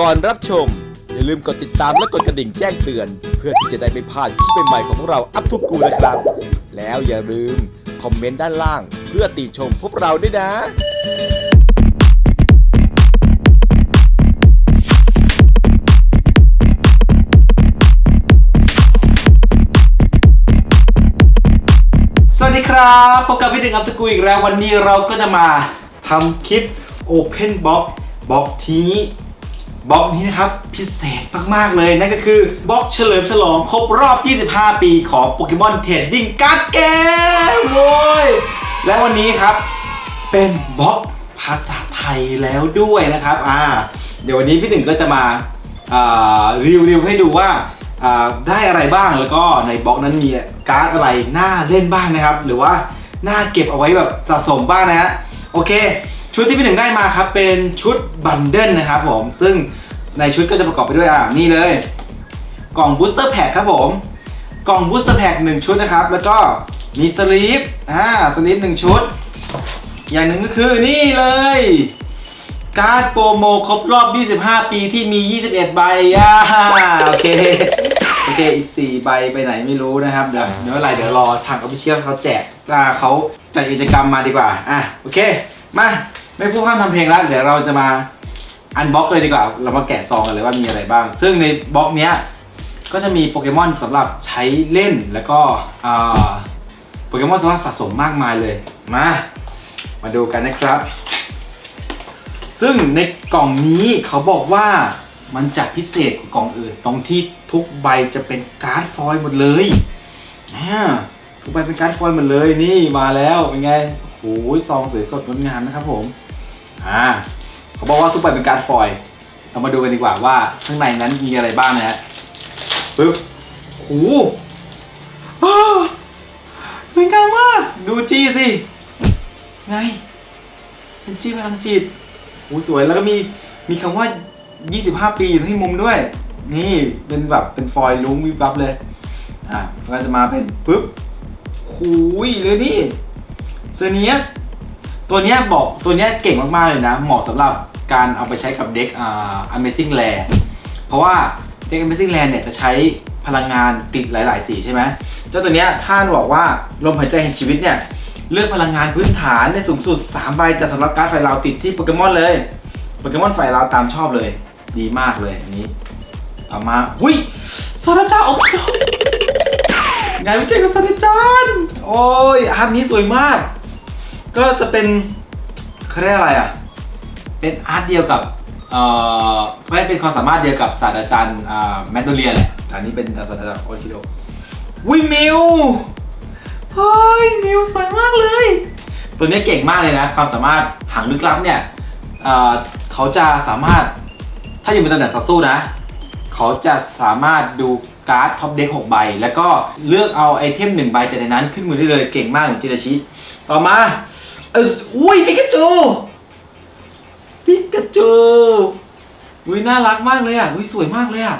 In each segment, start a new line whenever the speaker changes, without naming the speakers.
ก่อนรับชม อย่าลืมกดติดตามและกดกระดิ่งแจ้งเตือน เพื่อที่จะได้ไม่พลาดคลิปใหม่ๆของพวกเราอัพทุกกูนะครับ แล้วอย่าลืมคอมเมนต์ด้านล่าง เพื่อติชมพวกเราด้วยนะ
สวัสดีครับพบกับพี่ดึงอัพสกูอีกแล้ววันนี้เราก็จะมาทำคลิป Open Box บล็อกนี้ บล็อกนี้นะครับพิเศษมาก ๆ เลยนั่นก็คือบล็อกเฉลิมฉลองครบรอบ 25 ปีของโปเกมอนเทรดดิ้งการ์ดเกมโว้ยและวันนี้ครับ เป็นบล็อกภาษาไทยแล้วด้วยนะครับอ่าเดี๋ยววันนี้พี่หนึ่งก็จะมาอ่ารีวิวให้ดูว่าอ่าได้อะไรบ้างแล้วก็ในบล็อกนั้นมีการ์ดอะไรน่าเล่นบ้างนะครับ หรือว่าน่าเก็บเอาไว้แบบสะสมบ้างนะฮะโอเค ชุดที่พี่หนึ่งได้มาครับเป็นชุดบันเดิลนะครับผมซึ่ง ในชุดก็จะประกอบไปด้วยอ่านี่เลย กล่องบูสเตอร์แพ็คครับผม กล่องบูสเตอร์แพ็คหนึ่งชุดนะครับ แล้วก็มีสลีปอ่าสลีปหนึ่งชุด อย่างหนึ่งก็คือนี่เลย การ์ดโปรโมครบรอบ 25 ปีที่มี 21 ใบอ่าโอเคโอเคอีก4ใบไปไหนไม่รู้นะครับเดี๋ยวเดี๋ยวอะไรเดี๋ยวรอทางออฟฟิเชียลเขาแจกอ่าเขาจัดกิจกรรมมาดีกว่าอะโอเค มาไม่พูดพร่ำทำเพลงแล้วเดี๋ยวเราจะมา อันบ็อกเลยดีกว่า เรามาแกะซองกันเลยว่ามีอะไรบ้าง ซึ่งในบล็อกเนี้ยก็จะมีโปเกมอนสำหรับใช้เล่นแล้วก็โปเกมอนสำหรับสะสมมากมายเลย มา มาดูกันนะครับ ซึ่งในกล่องนี้เขาบอกว่ามันจะพิเศษกว่ากล่องอื่น ตรงที่ทุกใบจะเป็นการ์ดฟอยล์หมดเลยทุกใบเป็นการ์ดฟอยล์หมดเลยนี่มาแล้วเป็นไงโอ้โหซองสวยสดงดงามนะครับผมอ่า เขาบอกว่าทุกใบเป็นการ์ดฟอยล์เรามาดูกันดีกว่าว่าข้างในนั้นมีอะไรบ้างนะฮะปึ๊บโอ้โหอ้าวสวยงามมาก ดูจี้สิ ไงเป็นจี้พลังจิตโอ้สวยแล้วก็มีมีคำว่า 25 ปีอยู่ที่มุมด้วย นี่เป็นแบบเป็นฟอยล์ลุ้งวิบวับเลย อะก็จะมาเป็นปุ๊บหูยเลยนี่เซเนียสตัวเนี้ยบอกตัวเนี้ยเก่งมากๆเลยนะ เหมาะสำหรับ การเอาไปใช้กับเด็กอ่า Amazing Land เพราะว่าเด็ก Amazing Land เนี่ยจะใช้พลังงานติดหลาย ๆ สีใช่ไหมเจ้าตัวเนี้ยท่านบอกว่าลมหายใจแห่งชีวิตเนี่ยเลือกพลังงานพื้นฐานได้สูงสุด3ใบจากสำหรับการ์ดไฟลาวติดที่โปเกมอนเลยโปเกมอนไฟลาวตามชอบเลย ดีมากเลยอันนี้ต่อมาหุยซาดาจาโอ้ยงานวิจัยกับซาดาจานโอ้ยอาร์ตนี้สวยมาก ก็จะเป็นเขาเรียกอะไรอะ เป็นอาร์ตเดียวกับเอ่อไม่เป็นความสามารถเดียวกับศาสตราจารย์แมดโดเลียแหละแต่อันนี้เป็นศาสตราจารย์โอชิโดวิมิวเฮ้ยมิวสวยมากเลย ตัวนี้เก่งมากเลยนะ ความสามารถหางลึกลับเนี่ยเอ่อเขาจะสามารถถ้าอยู่ในตำแหน่งต่อสู้นะ เขาจะสามารถดูการ์ดท็อปเด็ก6ใบ แล้วก็เลือกเอาไอเทม1ใบจากในนั้นขึ้นมือได้เลยเก่งมากเหมือนจิราชิ ต่อมาเอออุ้ยปิกาจู ปิกาจูอุ้ยน่ารักมากเลยอะอุ้ยสวยมากเลยอะ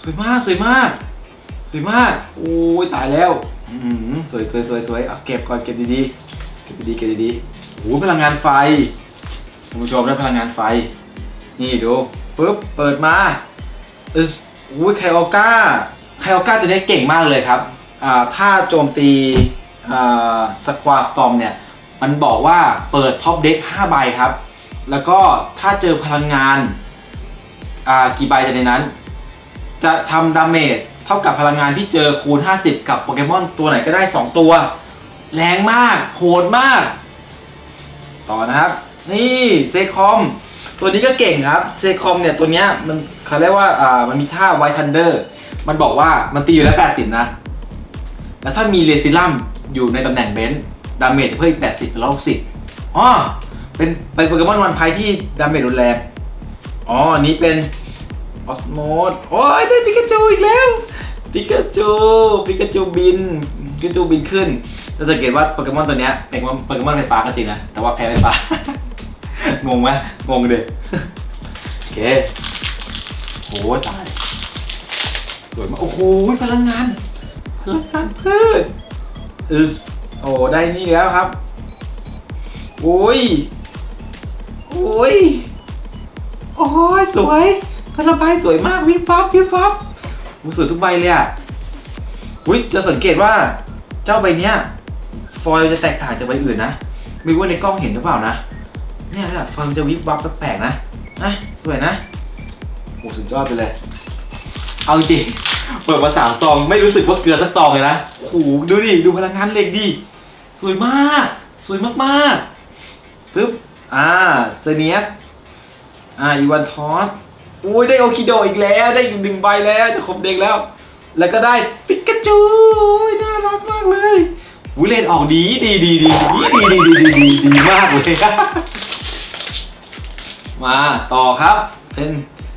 สวยมากสวยมาก สวยมากโอ้ยตายแล้วอืมสวยสวยสวยสวยเอาเก็บก่อนเก็บดีๆเก็บดีๆเก็บดีๆโอ้พลังงานไฟคุณผู้ชมได้พลังงานไฟ นี่ดูปุ๊บเปิดมาเอออุ้ยไคโอก้าไคโอก้าตัวนี้เก่งมากเลยครับอ่าถ้าโจมตีอ่าสควาสตอมเนี่ยมันบอกว่าเปิดท็อปเด็ก5ใบครับ แล้วก็ถ้าเจอพลังงานอ่ากี่ใบจากในนั้น จะทำดาเมจเท่ากับพลังงานที่เจอคูณ 50 กับโปเกมอนตัวไหนก็ได้ 2 ตัว แรงมาก โหดมาก ต่อนะครับ นี่เซคอมตัวนี้ก็เก่งครับเซคอมเนี่ยตัวเนี้ยมันเขาเรียกว่าอ่ามันมีท่าไวทันเดอร์มันบอกว่ามันตีอยู่แล้ว 80 นะ แล้วถ้ามีเรซิลัมอยู่ในตำแหน่งเบนซ์ดาเมจเพิ่มอีก80เป็น160อ๋อ เป็นเป็นโปเกมอนวันไพที่ดาเมจรุนแรงอ๋ออันนี้เป็นออสโมดโอ้ยได้ปิกาจูอีกแล้วปิกาจูปิกาจูบินปิกาจูบินขึ้นจะสังเกตว่าโปเกมอนตัวเนี้ยเป็นโปเกมอนไฟฟ้าก็จริงนะ แต่ว่าแพ้ไฟฟ้างงไหมงงเด็กโอเคโหตายสวยมากโอ้โหพลังงานพลังงานพืชอึสโอ้ได้นี่แล้วครับโอ้ย โอ้ย โอ้อ้ยสวยพาราใบสวยมากวิบวับวิบวับโอ้สวยทุกใบเลยอะอุ้ยจะสังเกตว่าเจ้าใบเนี้ยฟอยล์จะแตกต่างจากใบอื่นนะ ไม่รู้ว่าในกล้องเห็นหรือเปล่านะ เนี่ยนะฟอยล์มันจะวิบวับแปลกๆนะนะสวยนะโอ้สุดยอดไปเลย เอาจริงเปิดมาสามซองไม่รู้สึกว่าเกลือสักซองเลยนะโอ้โหดูดิดูพลังงานเหล็กดิสวยมาก สวยมากๆปึ๊บ อ่าเซเนียสอ่าอีวานทอสอุ้ยได้โอคิโดอีกแล้วได้อีกหนึ่งใบแล้วจะครบเด็กแล้ว แล้วก็ได้ปิกาจูอุ๊ยน่ารักมากเลยอุ้ยเลนออกดีดีดีดีดีดีดีดีดีดีดีมากเลยมาต่อครับ เป็น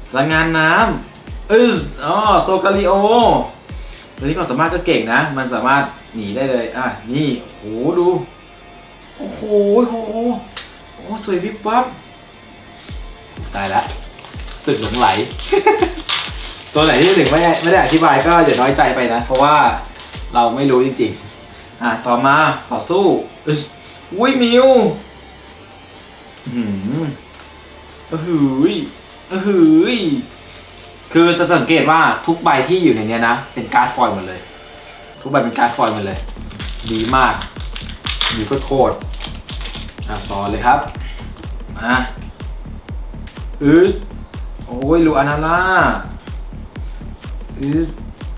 พลังงานน้ำอึสอ๋อโซกาลิโอตัวนี้ความสามารถก็เก่งนะ มันสามารถหนีได้เลย อะ นี่ โห ดู โอ้โหโอ้โห อ้สวยวิบวับตายละสึกหลงไหล ตัวไหนที่ถึงไม่ได้ไม่ได้อธิบายก็อย่าน้อยใจไปนะ เพราะว่าเราไม่รู้จริงๆ อะ ต่อมาต่อสู้อึสอุ้ยมิวอืมเออหืยเออหืยคือจะสังเกตว่าทุกใบที่อยู่ในเนี้ยนะ เป็นการ์ดฟอยล์หมดเลย ทุกใบเป็นการ์ดฟอยล์หมดเลย ดีมากดีโคตรๆ อะต่อเลยครับ มาอืสโอ้ยลูอานาล่าอืส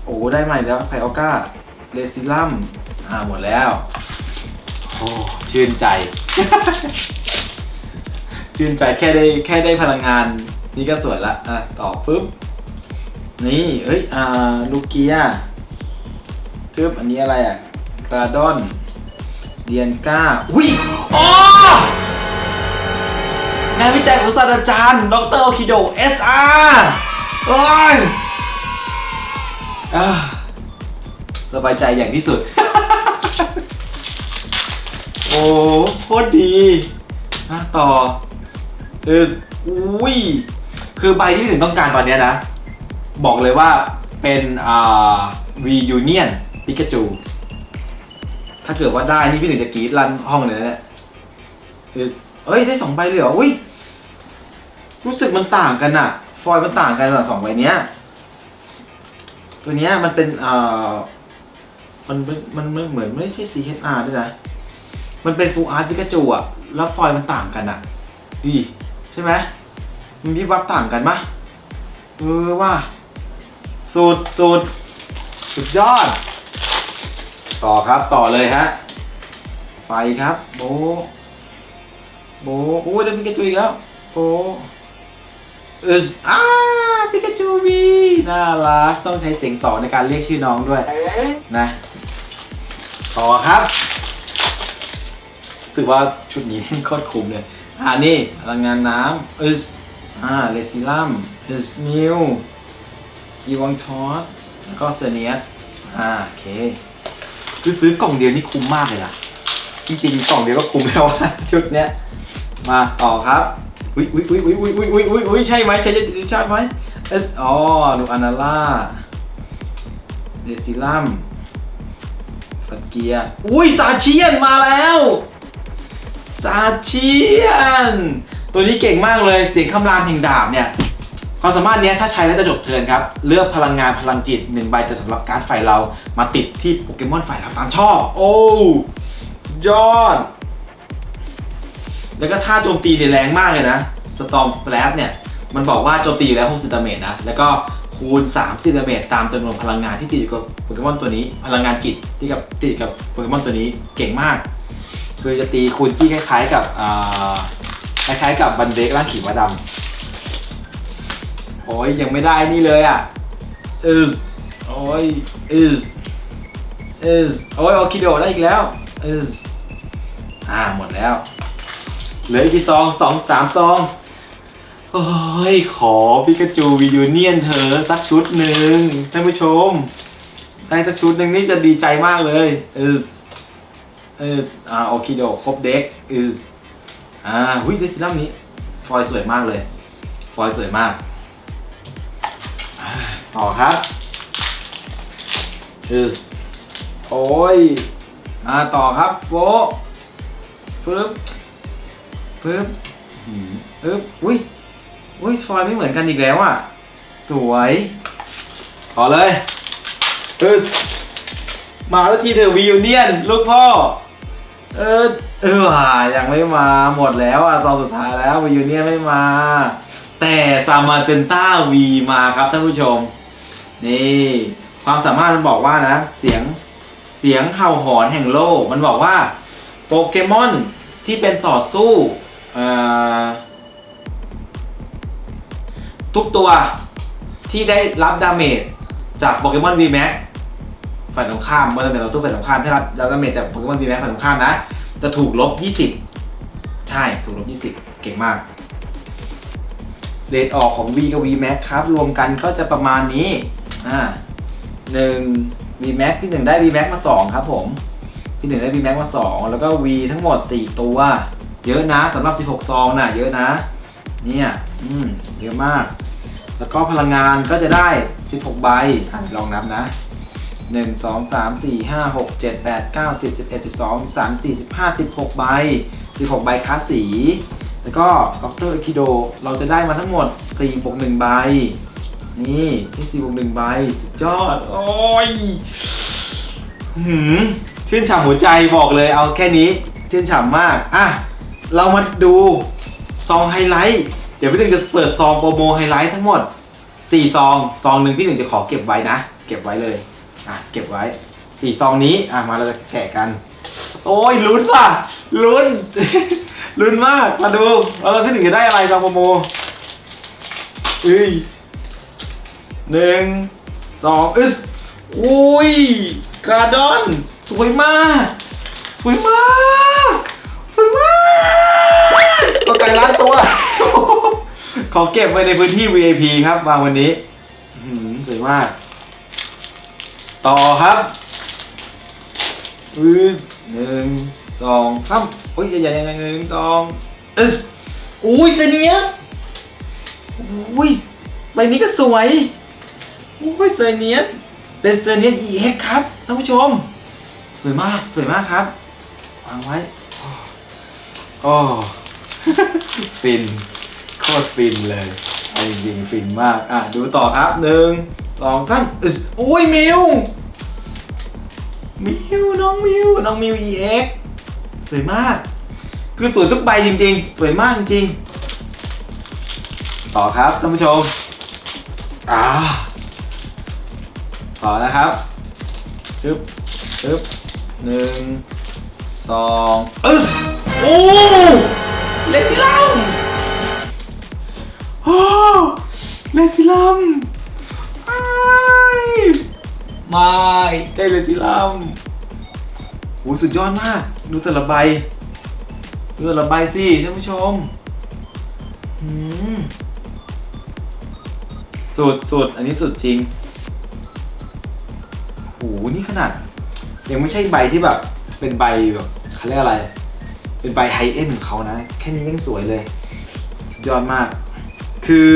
โอ้ได้ใหม่แล้วไพออก้าเรซิลัมอ่าหมดแล้ว โอ้ชื่นใจ ชื่นใจแค่ได้แค่ได้พลังงาน นี่ก็สวยละอะต่อปุ๊บ นี่เอ้ย อ่า ลูเกียทึบอันนี้อะไรอะกราดอน เดียนก้าอุ้ยอ๋องานวิจัยของศาสตราจารย์ ดรโอคิโด SR โอ้ยอ่าสบายใจอย่างที่สุด โอ้โคตรดีอะต่อเอออุ้ย คือใบที่พี่ถึงต้องการตอนเนี้ยนะ บอกเลยว่าเป็นอ่า reunion ปิกาจู ถ้าเกิดว่าได้นี่พี่ถึงจะกรีดรันห้องเลยนะเนี่ยคือเอ้ยได้สองใบเลยเหรออุ้ยรู้สึกมันต่างกันอะฟอยล์มันต่างกันอะสองใบเนี้ยตัวเนี้ยมันเป็นเอ่ามันมันมันมันเหมือนไม่ใช่ CHR ด้วยนะ มันเป็น Full Art พิกาจูอะแล้วฟอยล์มันต่างกันอะดีใช่ไหมมันวิบวับต่างกันปะเออว่าสุดสุดสุดยอด ต่อครับต่อเลยฮะ ไฟครับ โบ โบโอ้ยได้พิกาจูอีกแล้วโบะเอออ้าพิกาจูมีน่ารักต้องใช้เสียงสองในการเรียกชื่อน้องด้วยนะ ต่อครับรู้สึกว่าชุดนี้โคตรคุ้มเลยอ่านี่พลังงานน้ำเอสอ่าเลซิลัมเอสมิวอีวังทอสแล้วก็เซเนียสอ่าโอเค คือซื้อกล่องเดียวนี่คุ้มมากเลยนะจริงๆกล่องเดียวก็คุ้มแล้วอะชุดเนี้ยมาต่อครับอุ้ยอุ้ยอุ้ยอุ้ยอุ้ยอุ้ยอุ้ยอุ้ยใช่ไหมใช่ใช่ไหมเอสอ๋อนูอานาล่าเดซิลัมฟัตเกียอุ้ยซาเชียนมาแล้วซาเชียน ตัวนี้เก่งมากเลยเสียงคำรามแห่งดาบเนี่ย ความสามารถนี้ถ้าใช้แล้วจะจบเทินครับ เลือกพลังงานพลังจิตหนึ่งใบจะสำหรับการ์ดฝ่ายเรามาติดที่โปเกมอนฝ่ายเราตามชอบ โอ้ยอด แล้วก็ท่าโจมตีเนี่ยแรงมากเลยนะ Storm Slap เนี่ยมันบอกว่าโจมตีอยู่แล้ว60ดาเมจนะ แล้วก็คูณ30ดาเมจตามจำนวนพลังงานที่ติดอยู่กับโปเกมอนตัวนี้ พลังงานจิตที่กับติดกับโปเกมอนตัวนี้เก่งมาก คือจะตีคูณที่คล้ายๆกับคล้ายๆกับบันเดกร่างขีมาดำ โอ้ยยังไม่ได้นี่เลยอะ is โอ้ย is is โอ้ยโอคิโดได้อีกแล้ว is อ่าหมดแล้ว เหลืออีกกี่ซองสองสามซอง โอ้ย ขอพิกาจูวียูเนียนเธอสักชุดหนึ่งท่านผู้ชม ได้สักชุดหนึ่งนี่จะดีใจมากเลยเออเอออ่าโอคิโดครบเด็กเอออ่าหุ้ยเดซิลัมนี้ ฟอยสวยมากเลย ฟอยสวยมาก ต่อครับเออโอ้ยอ่าต่อครับโบะปึ๊บปึ๊บอืมปึ๊บอุ้ยอุ้ยฟอยไม่เหมือนกันอีกแล้วอะ สวยขอเลยเออมาแล้วทีเธอะวิวเนียนลูกพ่อ เออเออยังไม่มาหมดแล้วอะซองสุดท้ายแล้ววิวเนียนไม่มา แต่ซามาเซนต้าวีมาครับท่านผู้ชม นี่ความสามารถมันบอกว่านะ เสียงเสียงเห่าหอนแห่งโลก มันบอกว่าโปเกมอนที่เป็นต่อสู้ทุกตัวที่ได้รับดาเมจจากโปเกมอน VMAX ฝ่ายตรงข้ามเมื่อตำแหน่งต่อสู้ฝ่ายตรงข้ามที่รับดาเมจจากโปเกมอน VMAX ฝ่ายตรงข้ามนะ จะถูกลบ 20 ใช่ ถูกลบ 20 เก่งมาก เรทออกของ V กับ VMAX ครับ รวมกันก็จะประมาณนี้ อ่าหนึ่ง VMAX พี่หนึ่งได้ VMAX มา2ครับผมพี่หนึ่งได้ VMAX มา2แล้วก็ V ทั้งหมด4ตัว เยอะนะสำหรับ 16 ซองนะเยอะนะ เนี่ย อืม เยอะมาก แล้วก็พลังงานก็จะได้ 16 ใบอะลองนับนะ 1 2 3 4 5 6 7 8 9 10 11 12 13 14 15 16 ใบ 16 ใบคลาสสี แล้วก็ดรเอคิโดเราจะได้มาทั้งหมด4บวก1ใบ นี่ที่4บวก1ใบ สุดยอด โอ้ยหืมชื่นฉ่ำหัวใจบอกเลยเอาแค่นี้ ชื่นฉ่ำมาก อะ เรามาดูซองไฮไลท์ เดี๋ยวพี่หนึ่งจะเปิดซองโปรโมไฮไลท์ทั้งหมด 4 ซอง ซองหนึ่งพี่หนึ่งจะขอเก็บไว้นะ เก็บไว้เลย อะ เก็บไว้ 4 ซองนี้ อะ มาเราจะแกะกัน โอ้ยลุ้นว่ะลุ้น ลุ้นมาก มาดูเราพี่หนึ่งจะได้อะไรซองโปรโมเอ้ยหนึ่งสองอึสอุ้ยกราดอนสวยมาก สวยมาก สวยมากตัวไก่ล้านตัว ขอเก็บไว้ในพื้นที่ VIP ครับวางวันนี้สวยมาก ต่อครับอือหนึ่ง สองสามโอ้ยใหญ่ๆๆหนึ่งสองอึสอุ้ยเซเนียสอุ้ยใบนี้ก็สวยอุ้ยเซเนียสเป็นเซเนียส EX ครับท่านผู้ชม สวยมากสวยมากครับวางไว้โอ้ฟินโคตรฟินเลยเอาจริงฟินมากอะดูต่อครับหนึ่งสองสามอึสโอ้ยมิวมิวน้องมิวน้องมิว EX สวยมาก คือสวยทุกใบจริง ๆ สวยมากจริงๆต่อครับท่านผู้ชมอ่าต่อนะครับปึ๊บปึ๊บหนึ่งสองอึสโอ้เลซิลัมโอ้เลซิลัมไม่ไม่ได้เลซิลัม โอ้สุดยอดมาก ดูแต่ละใบดูแต่ละใบสิท่านผู้ชมสุดสุดอันนี้สุดจริงโหนี่ขนาด ยังไม่ใช่ใบที่แบบ เป็นใบแบบเขาเรียกอะไร เป็นใบไฮเอ็นของเขานะ แค่นี้ยังสวยเลย สุดยอดมาก คือ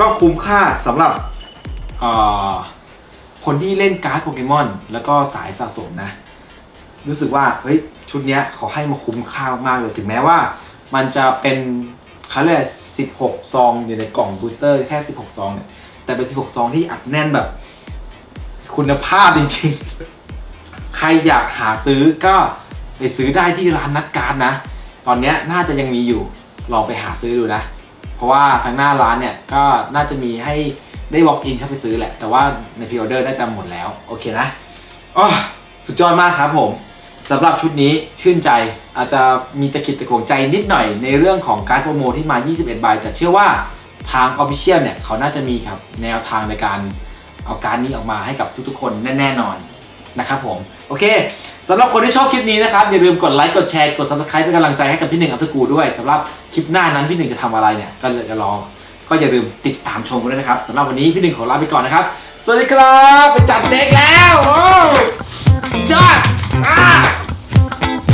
ก็คุ้มค่าสำหรับคนที่เล่นการ์ดโปเกมอน แล้วก็สายสะสมนะ รู้สึกว่าเฮ้ยชุดเนี้ยเขาให้มาคุ้มค่ามากเลยถึงแม้ว่า มันจะเป็นเขาเรียกอะไร16ซองอยู่ในกล่องบูสเตอร์แค่16ซองเนี่ยแต่เป็น16ซองที่อัดแน่นแบบ คุณภาพจริงๆ ใครอยากหาซื้อก็ไปซื้อได้ที่ร้านนัดการ์ดนะ ตอนนี้น่าจะยังมีอยู่ลองไปหาซื้อดูนะ เพราะว่าทางหน้าร้านเนี่ยก็น่าจะมีให้ได้ walk in เข้าไปซื้อแหละ แต่ว่าในพ r ออเดอร์น่าจะหมดแล้ว โอเคนะอ๋อสุดยอดมากครับผม สำหรับชุดนี้ชื่นใจอาจจะมีตะขิดตะขวงใจนิดหน่อยในเรื่องของการโปรโมทที่มา 21 ใบ แต่เชื่อว่าทาง Official เนี่ย เขาน่าจะมีครับแนวทางในการเอาการนี้ออกมาให้กับทุกๆ คนแน่ๆนอนนะครับผม โอเคสำหรับคนที่ชอบคลิปนี้นะครับ อย่าลืมกดไลค์กดแชร์กด subscribe เป็นกำลังใจให้กับพี่หนึ่งอัพทกูด้วยสำหรับคลิปหน้านั้นพี่หนึ่งจะทำอะไรเนี่ยก็จะรอก็อย่าลืมติดตามชมกันด้วยนะครับสำหรับวันนี้พี่หนึ่งขอลาไปก่อนนะครับ สวัสดีครับไปจับเด็กแล้วโอ้สุดยอด Ah!